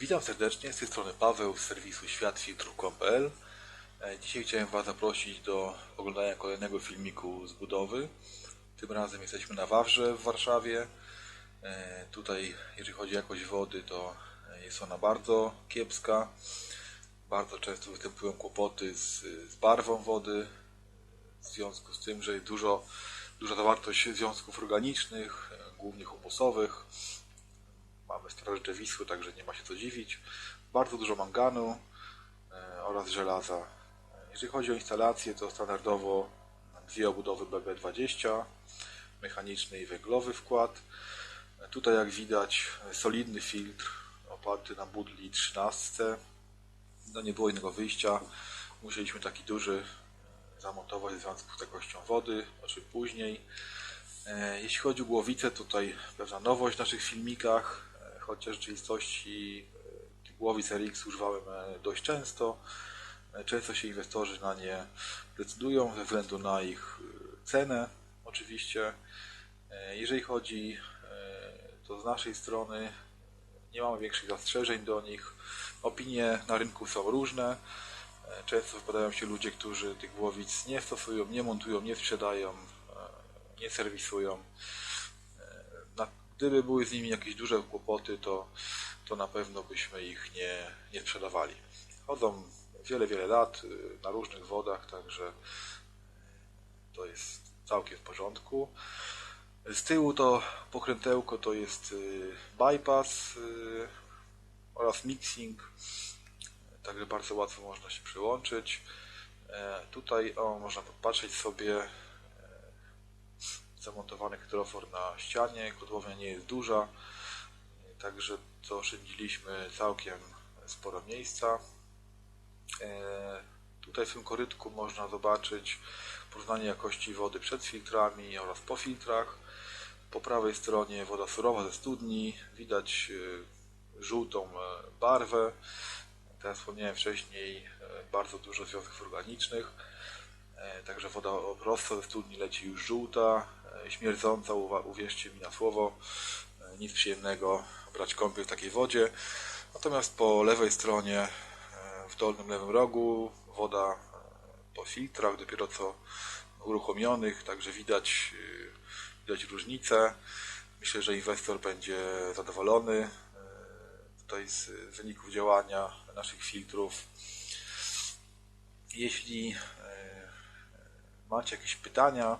Witam serdecznie, z tej strony Paweł z serwisu światfiltru.pl E, Dzisiaj chciałem Was zaprosić do oglądania kolejnego filmiku z budowy. Tym razem jesteśmy na Wawrze w Warszawie. E, Tutaj, jeżeli chodzi o jakość wody, to jest ona bardzo kiepska. Bardzo często występują kłopoty z, z barwą wody, w związku z tym, że jest dużo, duża zawartość związków organicznych, e, głównie humusowych. Mamy strażcze Wisły, także nie ma się co dziwić. Bardzo dużo manganu e, oraz żelaza. Jeżeli chodzi o instalację, to standardowo dwie obudowy BB20, mechaniczny i węglowy wkład. Tutaj jak widać solidny filtr oparty na budli 13. No nie było innego wyjścia. Musieliśmy taki duży e, zamontować w związku z jakością wody, o czym później. E, Jeśli chodzi o głowicę, tutaj pewna nowość w naszych filmikach, chociaż w rzeczywistości e, tych głowic RX używałem e, dość często. E, Często się inwestorzy na nie decydują ze względu na ich cenę, oczywiście. Jeżeli chodzi to z naszej strony, nie mamy większych zastrzeżeń do nich. Opinie na rynku są różne. Często wypadają się ludzie, którzy tych głowic nie stosują, nie montują, nie sprzedają, nie serwisują. Gdyby były z nimi jakieś duże kłopoty, to, to na pewno byśmy ich nie, nie sprzedawali. Chodzą wiele, wiele lat y, na różnych wodach, także to jest całkiem w porządku. Z tyłu to pokrętełko to jest y, bypass y, oraz mixing, także bardzo łatwo można się przyłączyć. E, Tutaj o, można popatrzeć sobie zamontowany hydrofor na ścianie, kotłownia nie jest duża, także to oszczędziliśmy całkiem sporo miejsca. E, Tutaj w tym korytku można zobaczyć porównanie jakości wody przed filtrami oraz po filtrach. Po prawej stronie woda surowa ze studni, widać e, żółtą e, barwę. Tak jak wspomniałem wcześniej, bardzo dużo związków organicznych. Także woda prosto ze studni leci już żółta, śmierdząca, uwa- uwierzcie mi na słowo. E, Nic przyjemnego brać kąpiel w takiej wodzie. Natomiast po lewej stronie, e, w dolnym lewym rogu, woda e, po filtrach, dopiero co uruchomionych, także widać, e, widać różnicę. Myślę, że inwestor będzie zadowolony e, tutaj z wyników działania naszych filtrów. Jeśli e, macie jakieś pytania,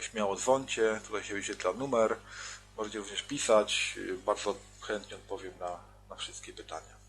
śmiało dzwoncie, tutaj się wyświetla numer. Możecie również pisać, bardzo chętnie odpowiem na, na wszystkie pytania.